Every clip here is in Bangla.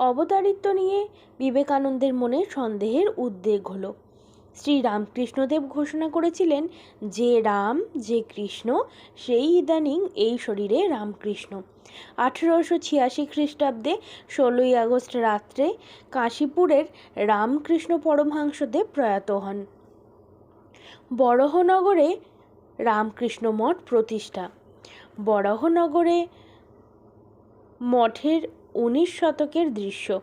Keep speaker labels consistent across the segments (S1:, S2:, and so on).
S1: অবতারিত্ব নিয়ে বিবেকানন্দের মনে সন্দেহের উদ্বেগ হলো। শ্রী রামকৃষ্ণদেব ঘোষণা করেছিলেন, যে রাম, যে কৃষ্ণ, সেই ইদানিং এই শরীরে রামকৃষ্ণ। আঠেরোশো ছিয়াশি খ্রিস্টাব্দে ষোলোই আগস্ট রাত্রে কাশীপুরের রামকৃষ্ণ পরমহাংসদেব প্রয়াত হন। বরহনগরে রামকৃষ্ণ মঠ প্রতিষ্ঠা। বরাহনগরে মঠের উনিশ শতকের দৃশ্য।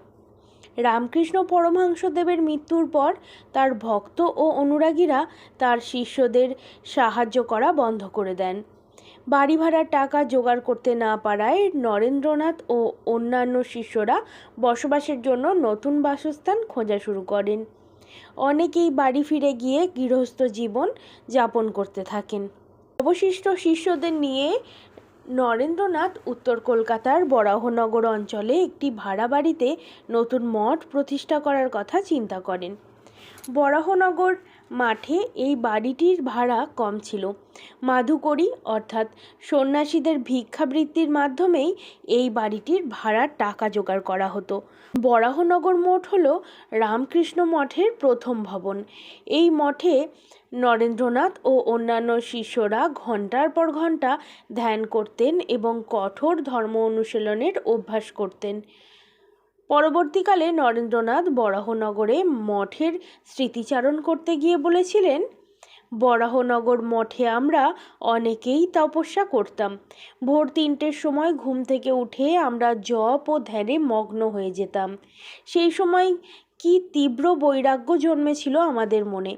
S1: রামকৃষ্ণ পরমহংসদেবের মৃত্যুর পর তার ভক্ত ও অনুরাগীরা তার শিষ্যদের সাহায্য করা বন্ধ করে দেন। বাড়ি ভাড়ার টাকা জোগাড় করতে না পারায় নরেন্দ্রনাথ ও অন্যান্য শিষ্যরা বসবাসের জন্য নতুন বাসস্থান খোঁজা শুরু করেন। অনেকেই বাড়ি ফিরে গিয়ে গৃহস্থ জীবন যাপন করতে থাকেন। অবশিষ্ট শিষ্যদের নিয়ে নরেন্দ্রনাথ উত্তর কলকাতার বরাহনগর অঞ্চলে একটি ভাড়া বাড়িতে নতুন মঠ প্রতিষ্ঠা করার কথা চিন্তা করেন। বরাহনগর মাঠে এই বাড়িটির ভাড়া কম ছিল। মাধুকরী অর্থাৎ সন্ন্যাসীদের ভিক্ষাবৃত্তির মাধ্যমেই এই বাড়িটির ভাড়ার টাকা জোগাড় করা হতো। বরাহনগর মঠ হল রামকৃষ্ণ মঠের প্রথম ভবন। এই মঠে নরেন্দ্রনাথ ও অন্যান্য শিষ্যরা ঘণ্টার পর ঘণ্টা ধ্যান করতেন এবং কঠোর ধর্ম অনুশীলনের অভ্যাস করতেন। পরবর্তীকালে নরেন্দ্রনাথ বরাহনগরে মঠের স্মৃতিচারণ করতে গিয়ে বলেছিলেন, বরাহনগর মঠে আমরা অনেকেই তপস্যা করতাম। ভোর তিনটের সময় ঘুম থেকে উঠে আমরা জপ ও ধ্যানে মগ্ন হয়ে যেতাম। সেই সময় কি তীব্র বৈরাগ্য জন্মেছিল আমাদের মনে।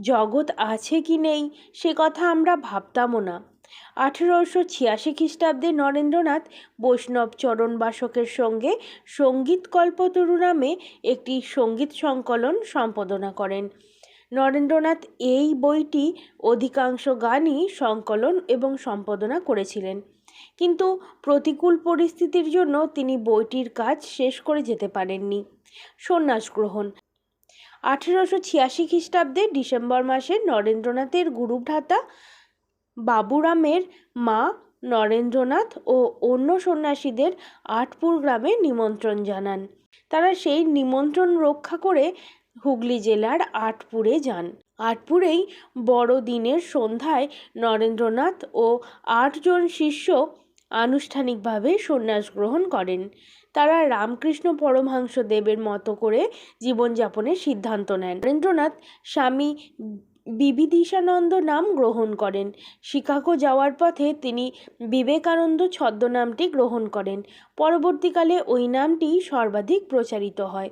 S1: জগৎ আছে কি নেই সে কথা আমরা ভাবতামও না। আঠেরোশো ছিয়াশি খ্রিস্টাব্দে নরেন্দ্রনাথ বৈষ্ণব চরণ বাসকের সঙ্গে সংগীত কল্পতরু নামে একটি সংগীত সংকলন সম্পাদনা করেন। নরেন্দ্রনাথ এই বইটি অধিকাংশ গানই সংকলন এবং সম্পাদনা করেছিলেন। কিন্তু প্রতিকূল পরিস্থিতির জন্য তিনি বইটির কাজ শেষ করে যেতে পারেননি। সন্ন্যাস গ্রহণ। আঠেরোশো ছিয়াশি খ্রিস্টাব্দে ডিসেম্বর মাসে নরেন্দ্রনাথের গুরুভ্রাতা বাবুরামের মা নরেন্দ্রনাথ ও অন্য সন্ন্যাসীদের আটপুর গ্রামে নিমন্ত্রণ জানান। তারা সেই নিমন্ত্রণ রক্ষা করে হুগলি জেলার আটপুরে যান। আটপুরেই বড়দিনের সন্ধ্যায় নরেন্দ্রনাথ ও আটজন শিষ্য আনুষ্ঠানিকভাবে সন্ন্যাস গ্রহণ করেন। তারা রামকৃষ্ণ পরমহংস দেবের মতো করে জীবনযাপনের সিদ্ধান্ত নেন। নরেন্দ্রনাথ স্বামী বিবিদিশানন্দ নাম গ্রহণ করেন। শিকাগো যাওয়ার পথে তিনি বিবেকানন্দ ছদ্মনামটি গ্রহণ করেন। পরবর্তীকালে ওই নামটি সর্বাধিক প্রচারিত হয়।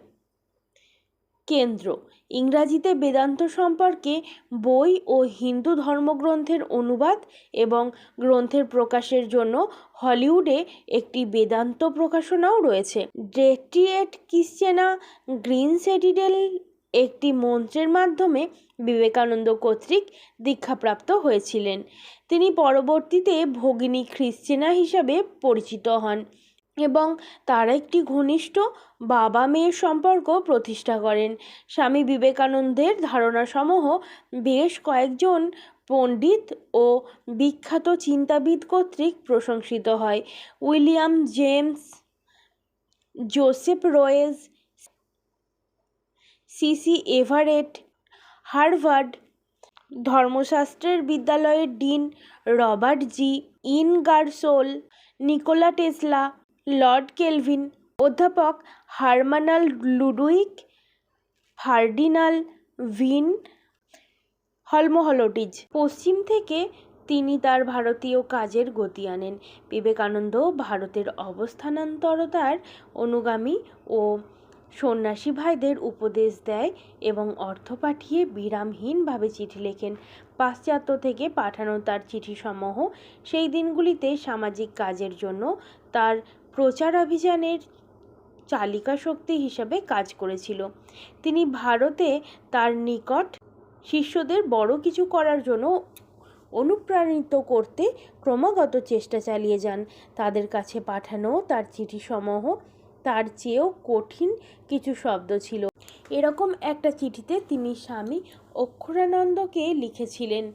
S1: কেন্দ্র ইংরাজিতে বেদান্ত সম্পর্কে বই ও হিন্দু ধর্মগ্রন্থের অনুবাদ এবং গ্রন্থের প্রকাশের জন্য হলিউডে একটি বেদান্ত প্রকাশনাও রয়েছে। ডেট্রিয়েট কিসচেনা গ্রিন সেডিডেল একটি মন্ত্রের মাধ্যমে বিবেকানন্দ কর্তৃক দীক্ষাপ্রাপ্ত হয়েছিলেন। তিনি পরবর্তীতে ভগিনী খ্রিশ্চেনা হিসাবে পরিচিত হন এবং তারা একটি ঘনিষ্ঠ বাবা মেয়ের সম্পর্ক প্রতিষ্ঠা করেন। স্বামী বিবেকানন্দের ধারণাসমূহ বেশ কয়েকজন পণ্ডিত ও বিখ্যাত চিন্তাবিদ কর্তৃক প্রশংসিত হয়। William James, Joseph Royce CC Everett, Harvard ধর্মশাস্ত্রের বিদ্যালয়ের dean Robert G Ingersoll, Nikola Tesla, Lord Kelvin, অধ্যাপক হারমানাল লুডুইক, ফার্ডিনাল ভিন হলমোহলটিজ। পশ্চিম থেকে তিনি তার ভারতীয় কাজের গতি আনেন। বিবেকানন্দ ভারতের অবস্থানান্তরতার অনুগামী ও সন্ন্যাসী ভাইদের উপদেশ দেয় এবং অর্থ পাঠিয়ে বিরামহীনভাবে চিঠি লেখেন। পাশ্চাত্য থেকে পাঠানো তার চিঠিসমূহ সেই দিনগুলিতে সামাজিক কাজের জন্য তার প্রচারাভিযানের চালিকা শক্তি হিসাবে কাজ করেছিল। তিনি ভারতে তার নিকট শিষ্যদের বড় কিছু করার জন্য অনুপ্রাণিত করতে ক্রমাগত চেষ্টা চালিয়ে যান। তাদের কাছে পাঠানো তার চিঠিসমূহ তার চেয়েও কঠিন কিছু শব্দ ছিল। এরকম একটা চিঠিতে তিনি স্বামী অক্ষরানন্দকে লিখেছিলেন।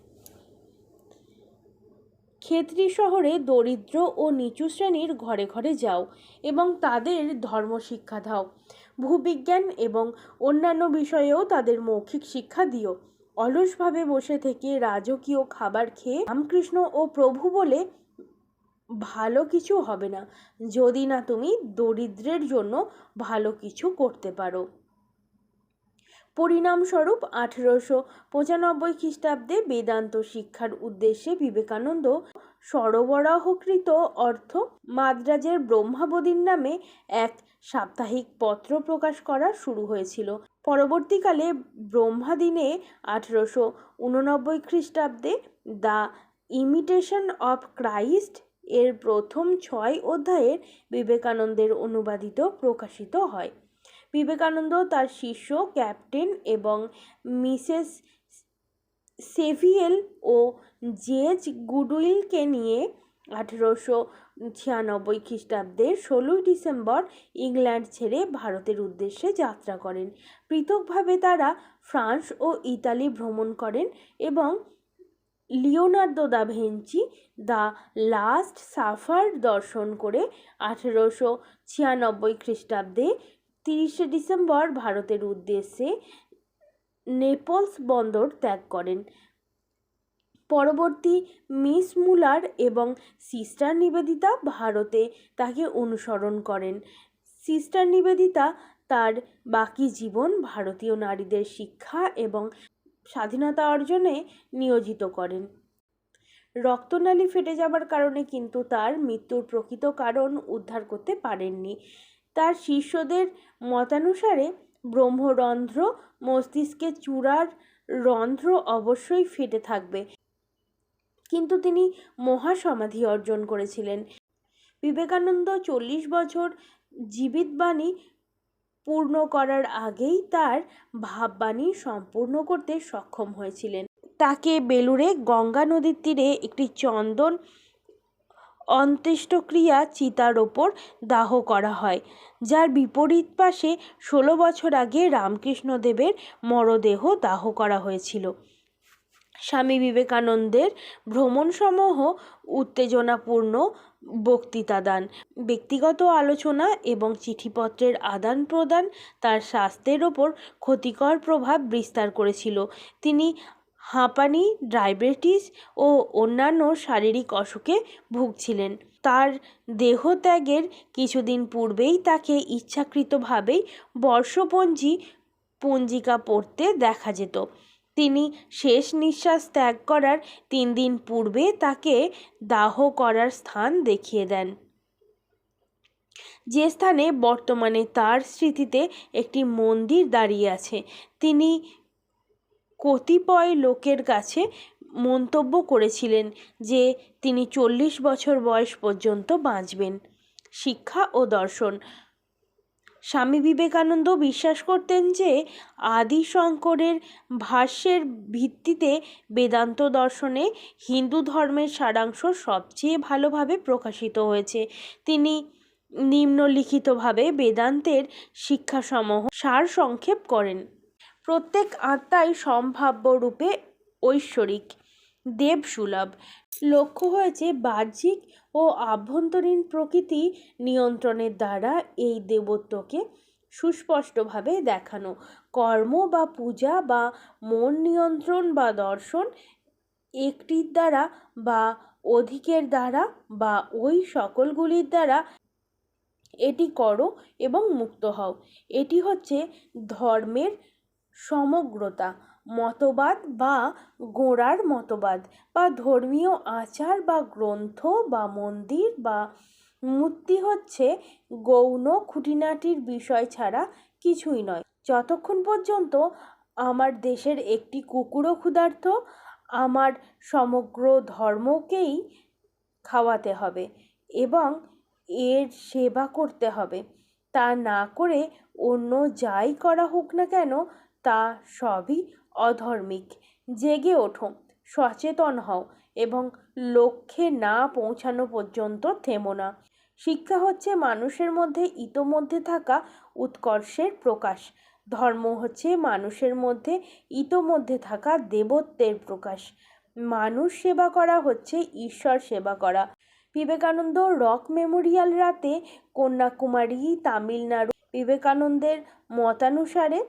S1: ক্ষেত্রী শহরে দরিদ্র ও নিচু শ্রেণির ঘরে ঘরে যাও এবং তাদের ধর্ম শিক্ষা দাও। ভূবিজ্ঞান এবং অন্যান্য বিষয়েও তাদের মৌখিক শিক্ষা দিও। অলসভাবে বসে থেকে রাজকীয় খাবার খেয়ে রামকৃষ্ণ ও প্রভু বলে ভালো কিছু হবে না। যদি না তুমি দরিদ্রের জন্য ভালো কিছু করতে পারো। পরিণামস্বরূপ আঠেরোশো পঁচানব্বই খ্রিস্টাব্দে বেদান্ত শিক্ষার উদ্দেশ্যে বিবেকানন্দ সরবরাহকৃত অর্থ মাদ্রাজের ব্রহ্মাবদীর নামে এক সাপ্তাহিক পত্র প্রকাশ করা শুরু হয়েছিল। পরবর্তীকালে ব্রহ্মাদিনে আঠেরোশো উননব্বই খ্রিস্টাব্দে দ্য ইমিটেশন অফ ক্রাইস্ট এর প্রথম ছয় অধ্যায়ের বিবেকানন্দের অনুবাদিত প্রকাশিত হয়। বিবেকানন্দ তার শিষ্য, ক্যাপ্টেন এবং মিসেস সেভিয়েল ও জেজ গুডউইলকে নিয়ে আঠেরোশো ছিয়ানব্বই খ্রিস্টাব্দের ষোলোই ডিসেম্বর ইংল্যান্ড ছেড়ে ভারতের উদ্দেশ্যে যাত্রা করেন। পৃথকভাবে তারা ফ্রান্স ও ইতালি ভ্রমণ করেন এবং Leonardo da Vinci the last supper দর্শন করে আঠেরোশো ছিয়ানব্বই খ্রিস্টাব্দে তিরিশে ডিসেম্বর ভারতের উদ্দেশ্যে নেপলস বন্দর ত্যাগ করেন। পরবর্তী মিস মুলার এবং সিস্টার নিবেদিতা ভারতে তাকে অনুসরণ করেন। সিস্টার নিবেদিতা তার বাকি জীবন ভারতীয় নারীদের শিক্ষা এবং স্বাধীনতা অর্জনে নিয়োজিত করেন। রক্তনালী ফেটে যাবার কারণে কিন্তু তার মৃত্যুর প্রকৃত কারণ উদ্ধার করতে পারেননি। তার শিষ্যদের মতানুসারে ব্রহ্মরন্ধ্র মস্তিষ্কে চূড়ার রন্ধ্র অবশ্যই ফেটে থাকবে। কিন্তু তিনি মহাসমাধি অর্জন করেছিলেন। বিবেকানন্দ চল্লিশ বছর জীবিতবাণী পূর্ণ করার আগেই তার ভাববাণী সম্পূর্ণ করতে সক্ষম হয়েছিলেন। তাকে বেলুড়ে গঙ্গা নদীর তীরে একটি চন্দন অন্ত্যেষ্টক্রিয়া চিতার ওপর দাহ করা হয়, যার বিপরীত পাশে ষোলো বছর আগে রামকৃষ্ণদেবের মরদেহ দাহ করা হয়েছিল। স্বামী বিবেকানন্দের ভ্রমণসমূহ উত্তেজনাপূর্ণ বক্তৃতা দান। ব্যক্তিগত আলোচনা এবং চিঠিপত্রের আদান প্রদান তার স্বাস্থ্যের ওপর ক্ষতিকর প্রভাব বিস্তার করেছিল। তিনি হাঁপানি, ডায়াবেটিস ও অন্যান্য শারীরিক অসুখে ভুগছিলেন। তার দেহত্যাগের কিছুদিন পূর্বেই তাকে ইচ্ছাকৃতভাবেই বর্ষপঞ্জি পঞ্জিকা পড়তে দেখা যেত। তিনি শেষ নিঃশ্বাস ত্যাগ করার তিন দিন পূর্বে তাকে দাহ করার স্থান দেখিয়ে দেন। যে স্থানে বর্তমানে তার স্মৃতিতে একটি মন্দির দাঁড়িয়ে আছে, তিনি কতিপয় লোকের কাছে মন্তব্য করেছিলেন যে তিনি চল্লিশ বছর বয়স পর্যন্ত বাঁচবেন। শিক্ষা ও দর্শন স্বামী বিবেকানন্দ বিশ্বাস করতেন যে আদি শঙ্করের ভাষ্যের ভিত্তিতে বেদান্ত দর্শনে হিন্দু ধর্মের সারাংশ সবচেয়ে ভালোভাবে প্রকাশিত হয়েছে। তিনি নিম্নলিখিতভাবে বেদান্তের শিক্ষাসমূহ সার সংক্ষেপ করেন। প্রত্যেক আত্মাই সম্ভাব্য রূপে ঐশ্বরিক, দেবসুলভ লক্ষ্য হয়েছে বাহ্যিক ও আভ্যন্তরীণ প্রকৃতি নিয়ন্ত্রণের দ্বারা এই দেবত্বকে সুস্পষ্টভাবে দেখানো। কর্ম বা পূজা বা মন নিয়ন্ত্রণ বা দর্শন একটির দ্বারা বা অধিকের দ্বারা বা ওই সকলগুলির দ্বারা এটি করো এবং মুক্ত হও। এটি হচ্ছে ধর্মের সমগ্রতা। মতবাদ বা গোড়ার মতবাদ বা ধর্মীয় আচার বা গ্রন্থ বা মন্দির বা মূর্তি হচ্ছে গৌণ খুঁটিনাটির বিষয় ছাড়া কিছুই নয়। যতক্ষণ পর্যন্ত আমার দেশের একটি কুকুরও ক্ষুধার্ত, আমার সমগ্র ধর্মকেই খাওয়াতে হবে এবং এর সেবা করতে হবে। তা না করে অন্য যাই করা হোক না কেন, তা সবই অধর্মিক। জেগে ওঠো, সচেতন হও এবং লক্ষ্যে না পৌঁছানো পর্যন্ত থেমো না। শিক্ষা হচ্ছে মানুষের মধ্যে ইতোমধ্যে থাকা উৎকর্ষের প্রকাশ। ধর্ম হচ্ছে মানুষের মধ্যে ইতোমধ্যে থাকা দেবত্বের প্রকাশ। মানুষ সেবা করা হচ্ছে ঈশ্বর সেবা করা। বিবেকানন্দ রক মেমোরিয়াল রাতে কন্যাকুমারী, তামিলনাড়ু বিবেকানন্দের মতানুসারে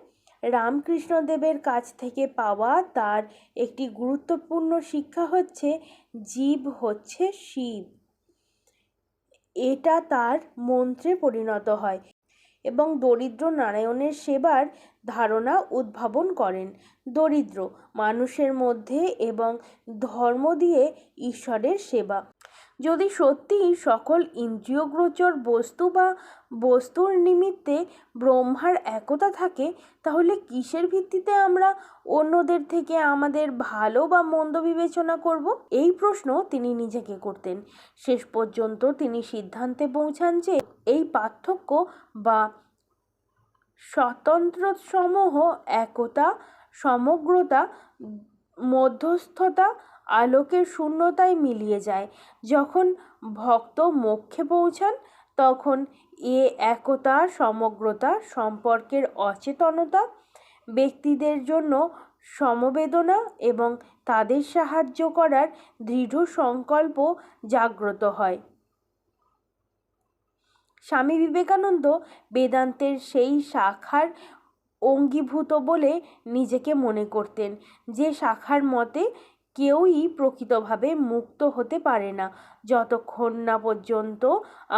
S1: রামকৃষ্ণদেবের কাছ থেকে পাওয়া তার একটি গুরুত্বপূর্ণ শিক্ষা হচ্ছে, জীব হচ্ছে শিব। এটা তার মন্ত্রে পরিণত হয় এবং দরিদ্র নারায়ণের সেবার ধারণা উদ্ভাবন করেন। দরিদ্র মানুষের মধ্যে এবং ধর্ম দিয়ে ঈশ্বরের সেবা। যদি সত্যিই সকল ইন্দ্রিয়গ্রোচর বস্তু বা বস্তুর নিমিত্তে ব্রহ্মার একতা থাকে, তাহলে কিসের ভিত্তিতে আমরা অন্যদের থেকে আমাদের ভালো বা মন্দ বিবেচনা করব? এই প্রশ্ন তিনি নিজেকে করতেন। শেষ পর্যন্ত তিনি সিদ্ধান্তে পৌঁছান যে এই পার্থক্য বা স্বতন্ত্রসমূহ একতা, সমগ্রতা, মধ্যস্থতা আলোকের শূন্যতায় মিলিয়ে যায়। যখন ভক্ত মোক্ষে পৌঁছান, তখন এ একতা, সমগ্রতা, সম্পর্কের অচেতনতা, ব্যক্তিদের জন্য সমবেদনা এবং তাদের সাহায্য করার দৃঢ় সংকল্প জাগ্রত হয়। স্বামী বিবেকানন্দ বেদান্তের সেই শাখার অঙ্গীভূত বলে নিজেকে মনে করতেন। যে শাখার মতে কেউই প্রকৃতভাবে মুক্ত হতে পারে না। যতক্ষণ না পর্যন্ত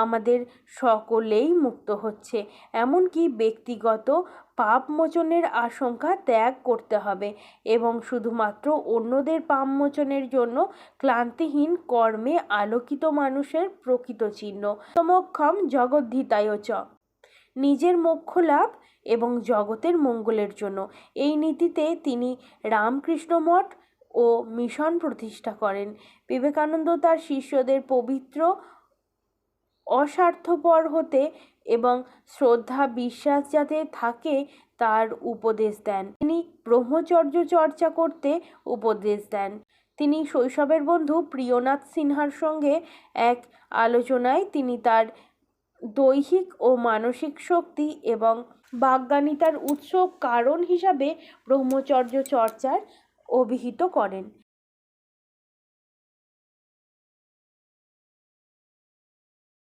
S1: আমাদের সকলেই মুক্ত হচ্ছে, এমনকি ব্যক্তিগত পাপ মোচনের আশঙ্কা ত্যাগ করতে হবে এবং শুধুমাত্র অন্যদের পাপ মোচনের জন্য ক্লান্তিহীন কর্মে আলোকিত মানুষের প্রকৃত চিহ্ন। সমক্ষম জগদ্ধিতায় চ। নিজের মোক্ষ লাভ এবং জগতের মঙ্গলের জন্য। এই নীতিতে তিনি রামকৃষ্ণ মঠ ও মিশন প্রতিষ্ঠা করেন। বিবেকানন্দ তার শিষ্যদের পবিত্র, অস্বার্থপর হতে এবং শ্রদ্ধা, বিশ্বাস যাতে থাকে তার উপদেশ দেন। তিনি ব্রহ্মচর্য চর্চা করতে উপদেশ দেন। তিনি শৈশবের বন্ধু প্রিয়নাথ সিনহার সঙ্গে এক আলোচনায় তিনি তার দৈহিক ও মানসিক শক্তি এবং বাগ্যানিতার উৎস কারণ হিসাবে ব্রহ্মচর্য চর্চার অভিহিত করেন।